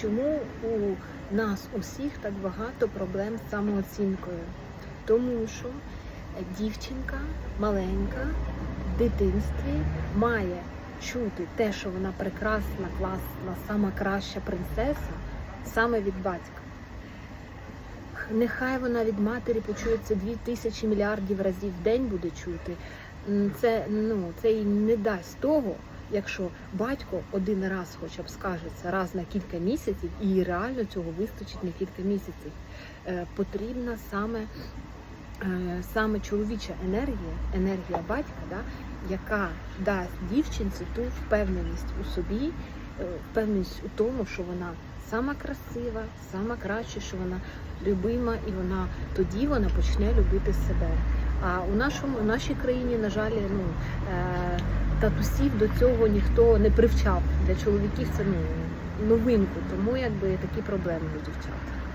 чому у нас усіх так багато проблем з самооцінкою? Тому що дівчинка маленька в дитинстві має чути те, що вона прекрасна, класна, сама краща принцеса саме від батька. Нехай вона від матері почує це дві тисячі мільярдів разів в день буде чути. Це ну це їй не дасть того, якщо батько один раз хоча б скаже це раз на кілька місяців, і реально цього вистачить на кілька місяців. Е, потрібна саме, е, саме чоловіча енергія, енергія батька, да, яка дасть дівчинці ту впевненість у собі, е, впевненість у тому, що вона сама красива, сама краща, що вона любима, і вона тоді вона почне любити себе. А у нашому у нашій країні, на жаль, ну татусів до цього ніхто не привчав. Для чоловіків це ну новинку, тому якби такі проблеми у дівчат.